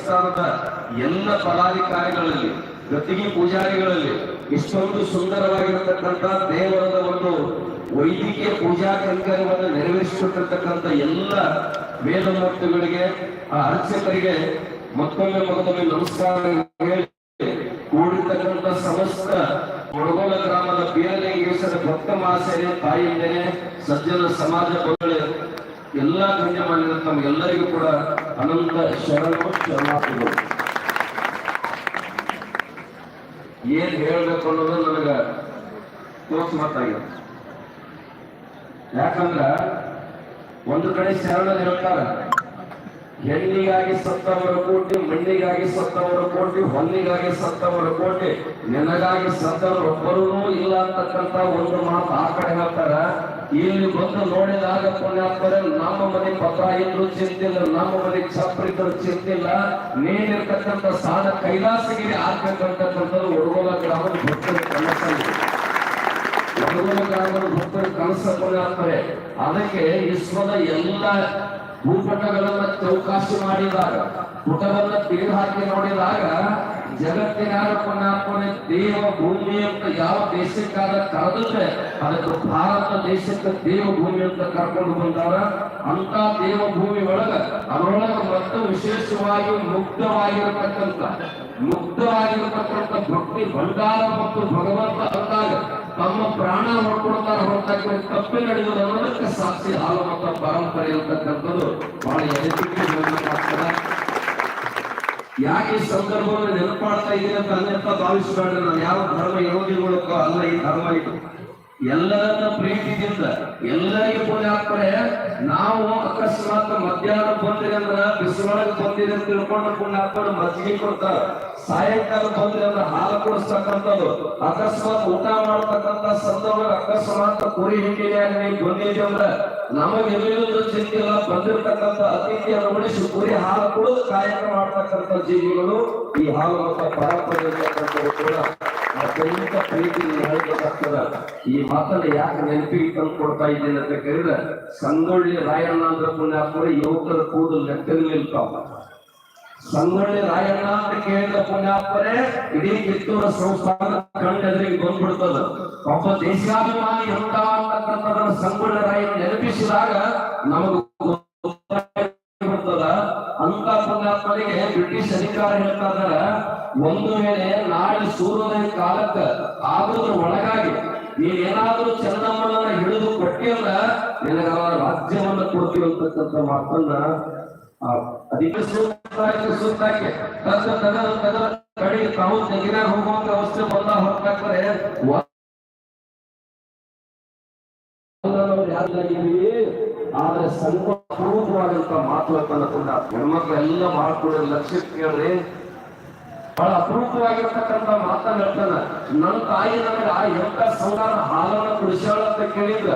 ದೇವಸ್ಥಾನದ ಎಲ್ಲ ಪದಾಧಿಕಾರಿಗಳಲ್ಲಿ ಗತಿಗೆ ಪೂಜಾರಿಗಳಲ್ಲಿ ಇಷ್ಟೊಂದು ಸುಂದರವಾಗಿರತಕ್ಕಂಥ ದೇವರದ ಒಂದು ವೈದಿಕೀಯ ಪೂಜಾ ಕೈಂಕರ್ಯವನ್ನು ನೆರವೇರಿಸಿಕೊಟ್ಟಿರ್ತಕ್ಕಂಥ ಎಲ್ಲ ವೇದಮೂರ್ತಿಗಳಿಗೆ, ಆ ಅರ್ಚಕರಿಗೆ ಮತ್ತೊಮ್ಮೆ ಮತ್ತೊಮ್ಮೆ ನಮಸ್ಕಾರ ಕೂಡಿರ್ತಕ್ಕಂಥ ಸಮಸ್ತ ಕೊಡಗೋಲ ಗ್ರಾಮದ ಬೀರಲಿಂಗೇಶ್ವರ ಭಕ್ತ ಮಹಾಶಯ ತಾಯಿಂದೇನೆ ಸಜ್ಜನ ಸಮಾಜ ಎಲ್ಲಾ ಗಣ್ಯಮಾನ್ಯರ ತಮಗೆಲ್ಲರಿಗೂ ಕೂಡ ಅನಂತ ಶರಣು ಶರಣಾರ್ಥಿಗಳು. ಏನ್ ಹೇಳ್ಬೇಕು ಅನ್ನೋದು ನನಗ ತೋರ್ಸ್ ಮಾತಾಗಿದೆ ಯಾಕಂದ್ರ ಒಂದು ಕಡೆ ಶರಣರು ಹೇಳ್ತಾರ, ಹೆಣ್ಣಿಗಾಗಿ ಸತ್ತವರ ಕೋಟಿ, ಮಣ್ಣಿಗಾಗಿ ಸತ್ತವರ ಕೋಟಿ, ಹೊನ್ನಿಗಾಗಿ ಸತ್ತವರ ಕೋಟಿ, ನಿನಗಾಗಿ ಸತ್ತವರು ಒಬ್ಬರೂ ಇಲ್ಲ ಅಂತಕ್ಕಂತ ಒಂದು ಮಾತು ಆ ಕಡೆ ಹೇಳ್ತಾರ. ಇಲ್ಲಿ ಬಂದು ನೋಡಿದಾಗ ಪುಣ್ಯಾತ್ಮರ, ನಮ್ಮ ಮನೆ ಪತ್ರ ಇದ್ರು ಚಿಂತಿಲ್ಲ, ನಮ್ಮ ಮನೆ ಛಪ್ರ ಇದ್ರು ಚಿಂತಿಲ್ಲ. ನೀನಿರ್ತಕ್ಕಂಥ ಸಾಲ ಕೈಲಾಸಗಿರಿ ಆಗ್ಬೇಕಂತಕ್ಕಂಥದ್ದು ಹುಡುಗೋಲ ಗ್ರಾಮದ ಭಕ್ತರ ಕನಸಾಗಿದೆ ಹುಡುಗೋಲ ಗ್ರಾಮದ ಭಕ್ತರ ಕನಸ ಪುಣ್ಯಾತ್ಮರೆ. ಅದಕ್ಕೆ ವಿಶ್ವದ ಎಲ್ಲ ಭೂಪಟಗಳನ್ನ ಚೌಕಾಶಿ ಮಾಡಿದಾಗ, ಪುಟವನ್ನ ತೆಗೆದು ಹಾಕಿ ನೋಡಿದಾಗ ಜಗತ್ತಿನ ಪುಣ್ಯಾತ್ಮನೆ ದೇವ ಭೂಮಿ ಅಂತ ಯಾವ ದೇಶಕ್ಕಾದ ಕರೆದ್ರೆ ಅದಕ್ಕೆ ಭಾರತ ದೇಶಕ್ಕೆ ದೇವ ಭೂಮಿ ಅಂತ ಕರ್ಕೊಂಡು ಬಂದವರ ಅಂತ ದೇವ ಭೂಮಿ ಒಳಗ ಅದರೊಳಗ ಮತ್ತು ವಿಶೇಷವಾಗಿ ಮುಕ್ತವಾಗಿರತಕ್ಕಂಥ ಮುಕ್ತವಾಗಿರತಕ್ಕಂಥ ಭಕ್ತಿ ಭಂಡಾರ ಮತ್ತು ಭಗವಂತ ಅಂದಾಗ ತಮ್ಮ ಪ್ರಾಣ ಹೊಡ್ಕೊಡ್ತಾರೆ ಹೊರತಾಗಿ ತಪ್ಪಿ ನಡೆಯುವುದು ಅನ್ನೋದಕ್ಕೆ ಸಾಕ್ಷಿ ಹಾಲು ಮತ್ತು ಪರಂಪರೆ ಅಂತಕ್ಕಂಥದ್ದು ಬಹಳ ಹೇಳಬೇಕಾಗ್ತದೆ ಯಾಕೆ ಈ ಸಂದರ್ಭವನ್ನು ನೆನಪಾಡ್ತಾ ಇದ್ದೀನಿ ಅಂತ ಅನ್ಯಥ ಭಾವಿಸಬೇಡ್ರಿ ನಾನು. ಯಾವ ಧರ್ಮ ಯೋಗಿಗಳಕ್ಕೂ ಅಲ್ಲ ಈ ಧರ್ಮ ಇದು. ಎಲ್ಲರನ್ನ ಪ್ರೀತಿಯಿಂದ ಎಲ್ಲರಿಗೂ ಪುಣ್ಯಾತ್ಮರೆ ನಾವು ಅಕಸ್ಮಾತ್ ಮಧ್ಯಾಹ್ನ ಬಂದಿರಿ ಅಂದ್ರ ಬಿಸಿಲೊಳಗೆ ಬಂದಿರಿ ಅಂತ ತಿಳ್ಕೊಂಡು ಪುಣ್ಯಾತ್ಮರು ಮಜ್ಜಿಗೆ ಕೊಡ್ತಾರ. ಸಾಯಂಕಾಲ ಬಂದ್ರಿ ಅಂದ್ರೆ ಹಾಲು ಕುಡಿಸ್ತಕ್ಕಂಥದ್ದು. ಅಕಸ್ಮಾತ್ ಊಟ ಮಾಡ್ತಕ್ಕಂಥ ಸಂದರ್ಭ ಅಕಸ್ಮಾತ್ ಕುರಿ ಹಿಂಡಿಯಾಗ ನೀವು ಬಂದಿದ್ದೀವಿ ಅಂದ್ರ ನಮಗೆ ಚಿಂತೆಗಳ ಚಿಂತಿಲ್ಲ ಬಂದಿರತಕ್ಕಂಥ ಅತಿಥಿಯನ್ನು ಉಳಿಸಿ ಕುರಿ ಹಾಲು ಕುಡಿದು ಕಾಯಕ ಮಾಡ್ತಕ್ಕಂಥ ಜೀವಿಗಳು ಈ ಹಾಲು ಮತ್ತು ಪರಂಪರೆ ಇರ್ತಕ್ಕಂಥದ್ದು ಕೂಡ ಅತ್ಯಂತ ಪ್ರೀತಿ ಹೇಳಬೇಕಾಗ್ತದ ಈ ಮಾತನ್ನ ಯಾಕೆ ನೆನಪಿಗೆ ತಂದು ಕೊಡ್ತಾ ಇದ್ದೀನಿ ಅಂತ ಕೇಳಿದ್ರೆ, ಸಂಗೊಳ್ಳಿ ರಾಯಣ್ಣ ಅಂದ್ರೆ ಪುಣ್ಯಾತ್ಮರ ಯುವಕರ ಕೂದಲು ನಿಲ್ತಾವ. ಸಂಗೊಳ್ಳಿ ರಾಯಣ್ಣ ಅಂತ ಕೇಳಿದ ಪುಣ್ಯಾತ್ಮರೇ, ಇಡೀ ಕಿತ್ತೂರ ಸಂಸ್ಥಾನ ಕಣ್ಣೆದುರಿಗೆ ಬಂದ್ಬಿಡ್ತದ. ಒಬ್ಬ ದೇಶಾಭಿಮಾನಿ ಅಂತ ಅಂತಕ್ಕಂಥದನ್ನ ಸಂಗೊಳ್ಳ ರಾಯ ನೆನಪಿಸಿದಾಗ ನಮಗೆ ಬರ್ತದ ಅಂತ ಪುಣ್ಯಾತ್ಮರಿಗೆ ಬ್ರಿಟಿಷ್ ಅಧಿಕಾರ ಹೇಳ್ತಾ ಇದಾರ ಒಂದು ವೇಳೆ ನಾಳೆ ಸೂರ್ಯೋದಯ ಕಾಲಕ್ಕ ಆಗೋದ್ರ ಒಳಗಾಗಿ ನೀನೇನಾದ್ರೂ ಚಂದಮ್ಮನ ಹಿಡಿದು ಕೊಟ್ಟಿಲ್ಲ ನಿನಗ ರಾಜ್ಯವನ್ನ ಕೊಡ್ತೀವಿ ಅಂತಕ್ಕಂಥ ಮಾತನ್ನ ಅದಕ್ಕೆ ಸೂಕ್ತ ಸೂಕ್ತಕ್ಕೆ ತಗ ತಗ ತಗ ಕಡೆಗೆ ತಾವು ತೆಗಿನಾಗ ಹೋಗುವಂತ ಅವಸ್ಥೆ ಬಂದ ಹೊರಟಾಕ್ತಾರೆ ಯಾರಿದ್ದೀವಿ ಆದ್ರೆ ಸಂಪೂರ್ಣವಾದಂತ ಮಾತು ಅಂತಂದ ಹೆಣ್ಮಕ್ಳು ಎಲ್ಲ ಲಕ್ಷ್ಯ ಕೇಳ್ರಿ. ಬಹಳ ಅಪರೂಪವಾಗಿರ್ತಕ್ಕಂಥ ಮಾತನ್ನ ಹೇಳ್ತಾನ. ನನ್ನ ತಾಯಿ ನನಗ ಎಂತ ಸಂಸಾರ ಹಾಲನ್ನ ಕುಡಿಸಾಳ ಅಂತ ಕೇಳಿದ್ರ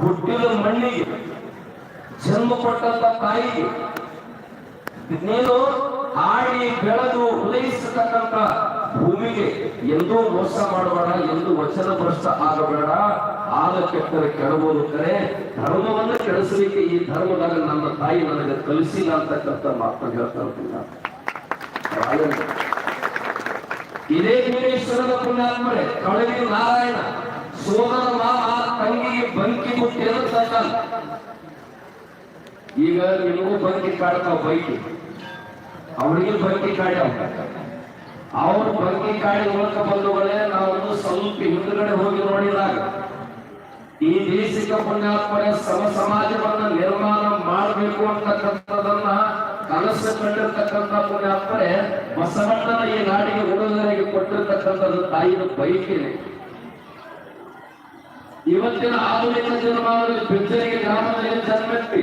ಹುಟ್ಟಿದ ಮಣ್ಣಿಗೆ ಜನ್ಮ ಕೊಟ್ಟಂತ ತಾಯಿಗೆ ನೀನು ಆಡಿ ಬೆಳೆದು ಉದಯಿಸತಕ್ಕಂತ ಭೂಮಿಗೆ ಎಂದೂ ಮೋಸ ಮಾಡಬೇಡ, ಎಂದು ವಚನ ಭ್ರಷ್ಟ ಆಗಬೇಡ. ಆಗ ಕೆಟ್ಟರೆ ಕೆಡಬಹುದು ಕರೆ, ಧರ್ಮವನ್ನ ಕೆಡಿಸಲಿಕ್ಕೆ ಈ ಧರ್ಮದಾಗ ನನ್ನ ತಾಯಿ ನನಗೆ ಕಲಿಸಿಲ್ಲ ಅಂತಕ್ಕಂಥ ಮಾತ್ರ ಹೇಳ್ತಾ. ಇದೇ ವೀರೇಶ್ವರದ ಪುಣ್ಯಾತ್ಮರೆ ಕಳವಿ ನಾರಾಯಣ ಸೋದರ ಮಾವ ತಂಗಿಗೆ ಬಂಕಿ ಮುಟ್ಟಿ ಅಂತ ಈಗ ನಿಮಗೂ ಬಂಕಿ ಕಾಡ್ತಾವ ಬೈಕಿ. ಅವನಿಗೆ ಬಂಕಿ ಕಾಡ್ಯಾವ. ಅವ್ರ ಬಂಕಿ ಕಾಡಿ ಮೂಲಕ ಬಂದವಳೆ ನಾವು ಸ್ವಲ್ಪ ಹಿಂದುಗಡೆ ಹೋಗಿ ನೋಡಿದಾಗ ಈ ದೇಶಿಕ ಪುಣ್ಯಾತ್ಮರ ಸಮ ಸಮಾಜವನ್ನ ನಿರ್ಮಾಣ ಮಾಡಬೇಕು ಅಂತಕ್ಕಂಥದನ್ನ ಕನಸು ಕಂಡಿರ್ತಕ್ಕಂಥ ಪುಣ್ಯಾತ್ಮರೆ ಬಸವಣ್ಣನ ಈ ನಾಡಿಗೆ ಉಡುಗೊರೆಗೆ ಕೊಟ್ಟಿರ್ತಕ್ಕಂಥದ್ದು ತಾಯಿನ ಬೈಕಿದೆ ಇವತ್ತಿನ ಆಧುನಿಕ ಜನ್ಮಾವಳಿ ಬಿಜ್ಜರಿಗೆ ಗ್ರಾಮದಲ್ಲಿ ಜನ್ಮೆತ್ತಿ.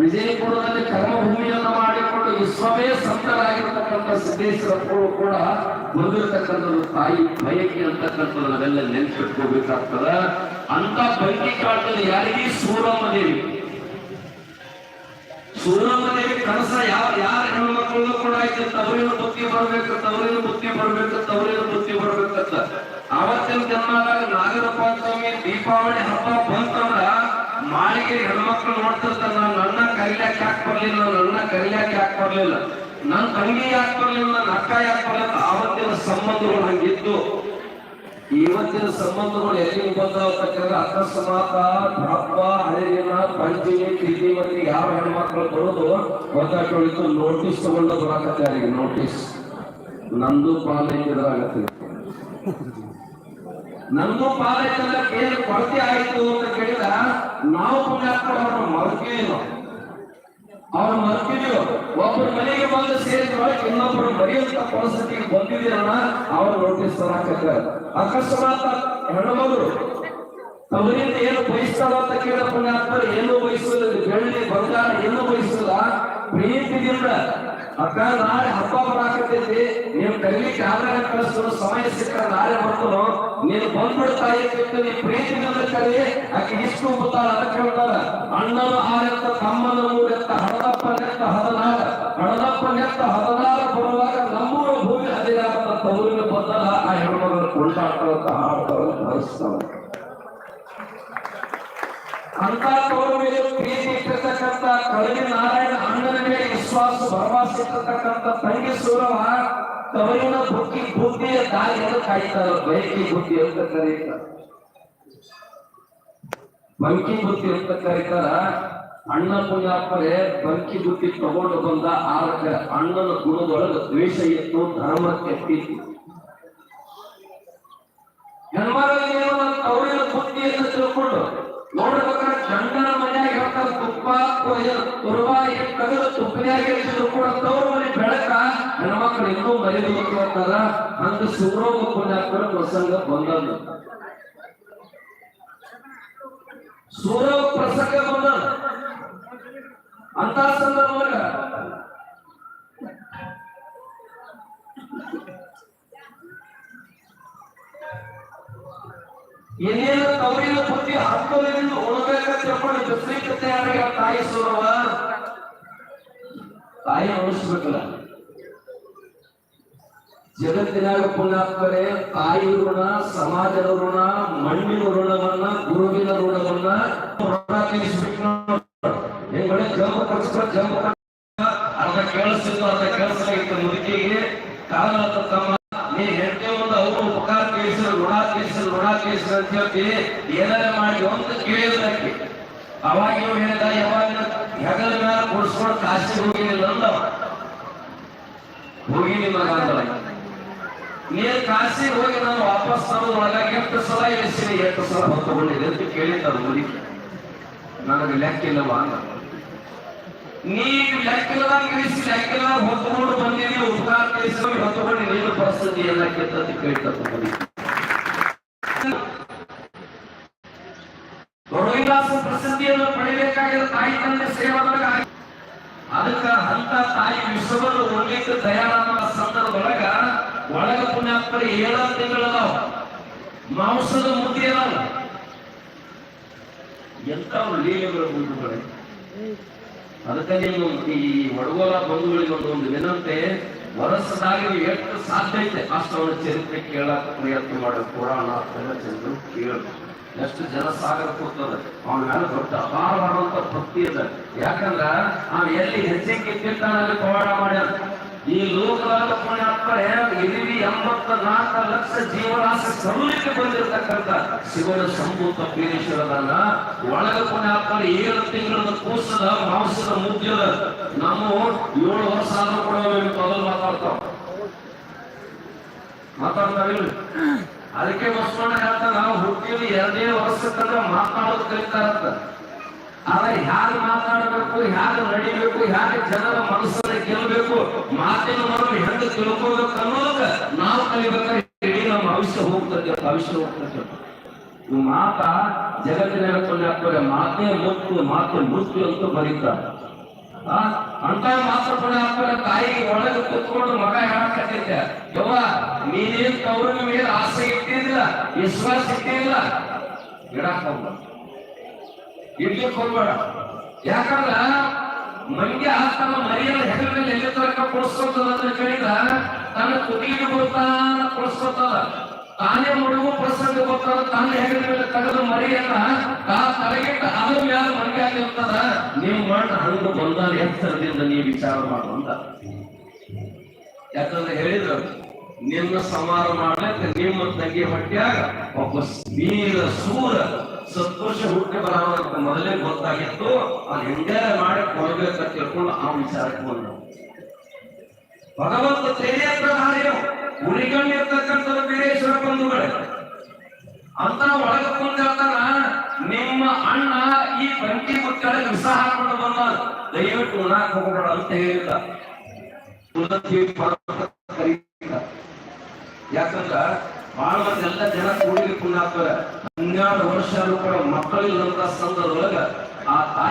ವಿಜಯಪುರದಲ್ಲಿ ಕರ್ಮಭೂಮಿಯನ್ನು ಮಾಡಿಕೊಂಡು ವಿಶ್ವವೇ ಸಂತರಾಗಿರ್ತಕ್ಕಂಥ ಸಿದ್ದೇಶ್ವರಪ್ಪರು ಕೂಡ ಬಂದಿರತಕ್ಕಂಥದ್ದು ತಾಯಿ ಬಯಕೆ ಅಂತಕ್ಕಂಥದ್ದು ನಾವೆಲ್ಲ ನೆನ್ಪಿಟ್ಕೋಬೇಕಾಗ್ತದ. ಅಂತ ಬೈಕಿ ಕಾಲದಲ್ಲಿ ಯಾರಿಗೆ ಸೂರಮ್ಮ ದೇವಿ ಸೂರಮ್ಮ ದೇವಿ ಕನಸ ಯಾವ ಯಾರ ಹೆಣ್ಮಕ್ಳು ಕೂಡ ಆಯ್ತು ತವರಿನ ಬುದ್ಧಿ ಬರ್ಬೇಕು ತವರಿನ ಬುದ್ಧಿ ಬರ್ಬೇಕು ತವರಿನ ಬುದ್ಧಿ ಬರ್ಬೇಕಂತ. ಅವತ್ತಿನ ಜನ್ಮದಾಗ ನಾಗರ ಪಂಚಮಿ ದೀಪಾವಳಿ ಹಬ್ಬ ಬಂತಂದ್ರ ತಾಯಿಗೆ ಹೆಣ್ಮಕ್ಳು ನೋಡ್ತಿರ್ತಾರ ನಾನು ನನ್ನ ಕರಿಲಾಕ್ ಯಾಕೆ ಬರ್ಲಿಲ್ಲ, ನನ್ನ ಕರಿಲಾಕ್ ಯಾಕೆ ಬರ್ಲಿಲ್ಲ? ನನ್ನ ತಂಗಿ ಯಾಕೆ ಬರ್ಲಿಲ್ಲ ನನ್ನ ಅಕ್ಕ ಯಾಕೆ ಬರ್ಲಿಲ್ಲ? ಅವತ್ತಿನ ಸಂಬಂಧಗಳು ಹಂಗಿದ್ದು ಇವತ್ತಿನ ಸಂಬಂಧಗಳು ಎಲ್ಲಿಗೆ ಬಂದ್ರೆ ಅಕಸ್ಮಾತ ಹಬ್ಬ ಹರಿದಿನ ಪಂಚಮಿ ತಿಥಿ ಯಾವ ಹೆಣ್ಮಕ್ಳು ಬರೋದು ಗೊತ್ತಾಗ್ತೊಳಿತು ನೋಟಿಸ್ ತಗೊಂಡು ಬರಾಕತ್ತಾರೆ ನೋಟಿಸ್. ನಂದು ಪಾಲೈತಿದ್ರಾಗತ್ತೆ ನಂದು ಪಾಲೈತಲ್ಲ ಕೇಂದ್ರ ಕೊರತೆ ಆಯಿತು ಅಂತ ಕೇಳಿದ ನಾವು ಪುಣ್ಯಾತ್ಮ ಅವ್ರನ್ನ ಮರ್ತೀವಿ ಅವ್ರ ಮರ್ತಿದೀವಿ ಒಬ್ಬರು ಮನೆಗೆ ಬಂದು ಸೇರಿದ್ರೊಳಗೆ ಇನ್ನೊಬ್ಬರು ಮರೆಯುವಂತ ಪರಿಸ್ಥಿತಿಗೆ ಬಂದಿದ್ದೀರಲ್ಲ, ಅವ್ರ ನೋಟಿಸ್ ತರಾಕತ್ತ ಅಕಸ್ಮಾತ್ ಹೆಣ್ಣುಮಗಳು ತವರಿಂದ ಏನು ಬಯಸ್ತಾರ ಅಂತ ಕೇಳ ಪುಣ್ಯಾತ್ಮರು ಏನು ಬಯಸುವುದಿಲ್ಲ, ಬೆಳ್ಳಿ ಬಂಗಾರ ಏನು ಬಯಸುವುದಿಲ್ಲ. ಪ್ರೀತಿದಿಂದ ಅಕ್ಕ ನಾಳೆ ಹಬ್ಬ ಬರಾಕತ್ತೈತಿ. ನೀನು ಕರೀಲಿಕ್ಕೆ ಆದಾಯ ಕಳಿಸೋ ಸಮಯ ಸಿಕ್ಕ ನಾಳೆ ಬರ್ತದೋ ನೀನು ಬಂದ್ಬಿಡ್ತಾ ಇರ್ತಿತ್ತು ನೀ ಪ್ರೀತಿಯಿಂದ ಕರಿ ಆಕೆ ಇಷ್ಟು ಗೊತ್ತಾಳ ಅದಕ್ಕೆ ಹೇಳ್ತಾರ ಅಣ್ಣನ ಆರೆತ್ತ ತಮ್ಮನ ಮೂರೆತ್ತ ಹಡದಪ್ಪ ನೆತ್ತ ಹದನಾರ ಹಡದಪ್ಪ ನೆತ್ತ ಹದನಾರ ಬರುವಾಗ ನಮ್ಮೂರ ಭೂಮಿ ಹದಿನಾರ ತವರಿನ ಬಂದಲ್ಲ. ಆ ಹೆಣ್ಮಗಳು ಕೊಂಡಾಡ್ತಾವಂತ ಹಾಡ್ತಾವಂತ ಹರಿಸ್ತಾವ ಅಂತ ತವರು ಮೇಲೆ ಪ್ರೀತಿ ಇಟ್ಟಿರ್ತಕ್ಕಂಥ ಕಳವಿ ನಾರಾಯಣ ಅಣ್ಣನ ಮೇಲೆ ವಿಶ್ವಾಸ ತಂಗಿ ಸೂರವ ತವರಿನ ಬುಕ್ಕಿ ಬುದ್ಧಿಯ ದಾರಿಯನ್ನು ಕಾಯ್ತಾರ. ಬೈಕಿ ಬುದ್ಧಿ ಅಂತ ಕರೀತಾರ. ಬಂಕಿ ಬುದ್ಧಿ ಅಂತ ಕರೀತಾರ. ಅಣ್ಣ ಪುಣ್ಯಾಪರೆ ಬಂಕಿ ಬುದ್ಧಿ ತಗೊಂಡು ಬಂದ ಆರಕ ಅಣ್ಣನ ಗುಣದೊಳಗೆ ದ್ವೇಷ ಇತ್ತು, ಧರ್ಮ ಕೆಟ್ಟಿತ್ತು. ಹೆಣ್ಮರಲ್ಲಿ ತವರಿನ ಬುದ್ಧಿಯನ್ನು ತಿಳ್ಕೊಂಡು ನೋಡ್ಬೇಕಾದ್ರೆ ಚಂದನ ಮನೆಯಾಗ ಹೇಳ್ತಾರೆ, ತುಪ್ಪ ತುರ್ವ ಕಗದ ತುಪ್ಪನ್ಯಾಗ ಇಳಿಸಿದ್ರು ಕೂಡ ತವ್ರ ಮನೆ ಬೆಳಕ ಹೆಣ್ಮಕ್ಳು ಇನ್ನೂ ಮರಿಬೇಕು ಅಂತಾರ. ಹಂಗ ಸುಬ್ರೋಗ ಪುಣ್ಯಾತ್ಮರ ಪ್ರಸಂಗ ಬಂದದ್ದು. ಸೂರ್ಯ ಪ್ರಸಂಗ ಬಂದ ಅಂತ ಏನೇನು ತವರಿನ ಬುದ್ಧಿ ಹತ್ತೋದ್ರಿಂದ ಉಳ್ಬೇಕಂತ ತಿಳ್ಕೊಂಡು ಜೊತೆ ತಯಾರಾಗ ತಾಯಿ ಸೂರವ ತಾಯಿ ಉಳಿಸ್ಬೇಕಲ್ಲ ಜಗತ್ತಿನಾಗ ಪುಣ್ಯಾತ್ಮರೇ ತಾಯಿ ಋಣ, ಸಮಾಜದ ಋಣ, ಮಣ್ಣಿನ ಋಣವನ್ನ, ಗುರುವಿನ ಋಣವನ್ನ ಹೆಂಗಡೆ ಜಂಬ ಕಳಿಸ್ಕೊಂಡು ಜಂಬ ಅರ್ಧ ಕೇಳಿಸಿದ್ದು ಅರ್ಧ ಕೇಳಿಸಲಾಗಿತ್ತು ಮುದುಕಿಗೆ. ಕಾಲ ತಮ್ಮ ನೀ ಹೆಂಡತಿ ಒಂದು ಅವರು ಉಪಕಾರ ಕೇಳಿಸಿದ್ರು ಋಣ ತೀರಿಸಿದ್ರು ಹೇಳ್ತಿ ಏನಾರ ಮಾಡಿ ಒಂದು ಕೇಳಿದ್ರಕ್ಕೆ ಅವಾಗ ಇವ್ ಹೇಳಿದ ಯಾವಾಗ ಹೆಗಲ ಮೇಲೆ ಕುಡಿಸ್ಕೊಂಡು ಕಾಶಿ ಹೋಗಿಲ್ಲ ಅಂದ ಹೋಗಿ ನಿಮ್ಮ ನೀ ನೀನ್ ಹೋಗಿ ನಾನು ವಾಪಸ್ ತರೋದ್ರೊಳಗ ಎಷ್ಟು ಸಲ ಇಳಿಸಿ ಎಷ್ಟು ಸಲ ಹೊತ್ತುಕೊಂಡಿದೆ ಅಂತ ಕೇಳಿದ್ದ ಮುಗಿ ನನಗೆ ಲೆಕ್ಕಿಲ್ಲವ ಅಂದ. ನೀವು ಲೆಕ್ಕಿಲ್ಲದಂಗ ಇಳಿಸಿ ಲೆಕ್ಕಿಲ್ಲದಾಗ ಹೊತ್ತುಕೊಂಡು ಬಂದಿದ್ದೀವಿ ಉಪಕಾರ ತಿಳಿಸಿ ಹೊತ್ತುಕೊಂಡು ನೀನು ಪರಿಸ್ಥಿತಿ ಎಲ್ಲ ಕೆತ್ತಂತ ಕೇಳ್ತಕ್ಕ ದೊಡ್ಡವಿಲಾಸ ಪಡಿಬೇಕಾಗಿರೋ ತಾಯಿ, ತಂದೆ ಸೇವಾದಾಗ ಅದಕ್ಕ ಅಂತ ತಾಯಿ ವಿಶ್ವವನ್ನು ಉಳ್ಲಿಕ್ಕೆ ತಯಾರಾದ ಸಂದರ್ಭದೊಳಗ ಒಳಗ ಪುಣ್ಯಾತ್ಮರ ಏಳ ತಿಂಗಳದಾವ. ಮಾಂಸದ ಮುದ್ದೆ ಅದಾವ. ಎಂತಾವ್ ಲೀಲೆಗಳು ಮುಂದುಗಡೆ ಅದಕ್ಕೆ ನೀವು ಈ ಒಡಗೋಲ ಬಂಧುಗಳಿಗೆ ಒಂದು ಒಂದು ವಿನಂತಿ, ವರಸದಾಗಿ ಎಷ್ಟು ಸಾಧ್ಯ ಐತೆ? ಅಷ್ಟು ಚರಿತ್ರೆ ಕೇಳಕ್ಕೆ ಪ್ರಯತ್ನ ಮಾಡೋ. ಪುರಾಣ ಎಲ್ಲ ಚರಿತ್ರೆ ಕೇಳ. ಎಷ್ಟು ಜನ ಸಾಗರ ಕೂತದ ಅವನ ಮೇಲೆ ದೊಡ್ಡ ಅಪಾರವಾದಂತ ಭಕ್ತಿ ಅದ ಯಾಕಂದ್ರ ನಾವು ಎಲ್ಲಿ ಇಟ್ಟಿರ್ತಾನೆ ಅಲ್ಲಿ ಪವಾಡ ಮಾಡ್ಯಾರ? ಈ ಲೋಕದಾಗ ಪುಣ್ಯಾತ್ಮರೇ ಇಡೀ ಎಂಬತ್ತ ನಾಲ್ಕು ಲಕ್ಷ ಜೀವರಾಶಿ ಸಮೂಹಕ್ಕೆ ಬಂದಿರತಕ್ಕಂಥ ಶಿವನ ಸಂಭೂತ ಪೀರೇಶ್ವರದನ್ನ ಒಳಗ ಪುಣ್ಯಾತ್ಮರ ಏಳು ತಿಂಗಳ ಕೂಸದ ಮಾಂಸದ ಮುದ್ಯದ ನಮ್ಮ ಏಳು ವರ್ಷ ಆದ್ರೂ ಕೂಡ ಮಾತಾಡ್ತಾವ ಮಾತಾಡ್ತಾರಿಲ್ಲ ಅದಕ್ಕೆ ಬಸವಣ್ಣ ನಾವು ಹುಟ್ಟಿದ ಎರಡೇ ವರ್ಷಕ್ಕಂದ್ರೆ ಮಾತಾಡೋದು ಕಲಿತಾರಂತ. ಆದ್ರೆ ಹ್ಯಾಗ ಮಾತಾಡಬೇಕು, ಹ್ಯಾಗ ನಡಿಬೇಕು, ಹ್ಯಾಗ ಜನರ ಮನಸ್ಸನ್ನ ಗೆಲ್ಲಬೇಕು ಮಾತಿನ ಮನ ಹೆಂಗ ತಿಳ್ಕೋಬೇಕು ಅನ್ನೋದಕ್ಕ ನಾವು ಕಲಿಬೇಕಾದ್ರೆ ಇಡೀ ನಮ್ಮ ಭವಿಷ್ಯ ಹೋಗ್ತದೆ ಭವಿಷ್ಯ ಹೋಗ್ತದೆ. ಮಾತಾ ಜಗತ್ತಿನ ಹಾಕ್ತಾರೆ ಮಾತೇ ಮುತ್ತು, ಮಾತೆ ಮೃತ್ಯು ಅಂತ ಬರೀತಾರೆ. ಅಂತ ಮಾತ್ರ ಕೂಡ ಹಾಕ್ತಾರೆ ತಾಯಿ ಒಳಗೆ ಕೂತ್ಕೊಂಡು ಮಗ ಹೇಳಕತ್ತೈತೆ ಯವ್ವ, ನೀನೇನ್ ತವ್ರಿನ ಮೇಲೆ ಆಸೆ ಇಟ್ಟಿದ್ದಿಲ್ಲ, ವಿಶ್ವಾಸ ಇಟ್ಟಿಲ್ಲ ಇಲ್ಲ ಹೋಗ್ಬೇಡ. ಇಡ್ಲಿಕ್ಕೆ ಹೋಗ್ಬೇಡ. ಯಾಕಂದ್ರ ಮಂಗೆ ತನ್ನ ಮರಿಯಲ್ಲಿ ಹೆಗಲ ಮೇಲೆ ಎಲ್ಲಿ ತನಕ ಅಂತ ಕೇಳಿದ ತನ್ನ ಕುದಿಗೆ ಬರ್ತಾನ ಕೊಡಿಸ್ಕೊತದ ತಾನೇ ಮುಳುಗು ಪ್ರಸಂಗ ಗೊತ್ತಾದ ತಾನೇ ಹೆಗಲ ಮೇಲೆ ತೆಗೆದು ಮರಿಯನ್ನ ತಾ ತಲೆಗಿಟ್ಟ ಅದ್ರ ಮ್ಯಾಲ ಮನೆಯಾಗಿರ್ತದ ನೀವು ಮಣ್ಣ ಹಂಗ ಬಂದಾನ ಎತ್ತರದಿಂದ ನೀವು ವಿಚಾರ ಮಾಡುವಂತ ಯಾಕಂದ್ರೆ ಹೇಳಿದ್ರು, ನಿನ್ನ ಸಮಾರ ಮಾಡ್ಲಿಕ್ಕೆ ನಿಮ್ಮ ತಂಗಿ ಹೊಟ್ಟಿಯಾಗ ಒಬ್ಬ ವೀರ ಸೂರ ಸತ್ಪುರುಷ ಹುಟ್ಟಿ ಬರಾವಂತ ಮೊದಲೇ ಗೊತ್ತಾಗಿತ್ತು. ಅದು ಹೆಂಗೆ ಮಾಡಿ ಕೊಡ್ಬೇಕಂತ ತಿಳ್ಕೊಂಡು ಆ ವಿಚಾರಕ್ಕೆ ಬಂದ ಭಗವಂತ ತ್ರೇಯಪ್ರಧಾರಿಯು ಉರಿಗಣ್ಣಿರ್ತಕ್ಕಂಥ ವೀರೇಶ್ವರ ಬಂಧುಗಳೇ. ಅಂತ ಒಳಗ ಕುಂದಿರ್ತಾನ ನಿಮ್ಮ ಅಣ್ಣ ಈ ಬಂಟಿ ಮಕ್ಕಳಿಗೆ ವಿಷ ಹಾಕೊಂಡು ಬಂದ ದಯವಿಟ್ಟು ಉಣಾಕ್ ಹೋಗಬೇಡ ಅಂತ ಹೇಳಿಲ್ಲ. ಯಾಕಂದ್ರ ಬಹಳ ಮಂದಿ ಎಲ್ಲ ಜನ ಕೂಡಿಗೆ ಕುಂದಾಕ್ತಾರೆ ಹನ್ನೆರಡು ವರ್ಷ ಕೂಡ ಮಕ್ಕಳಿಲ್ಲಂತ ಸಂದರ್ಭದೊಳಗ ಆ ತಾಯಿ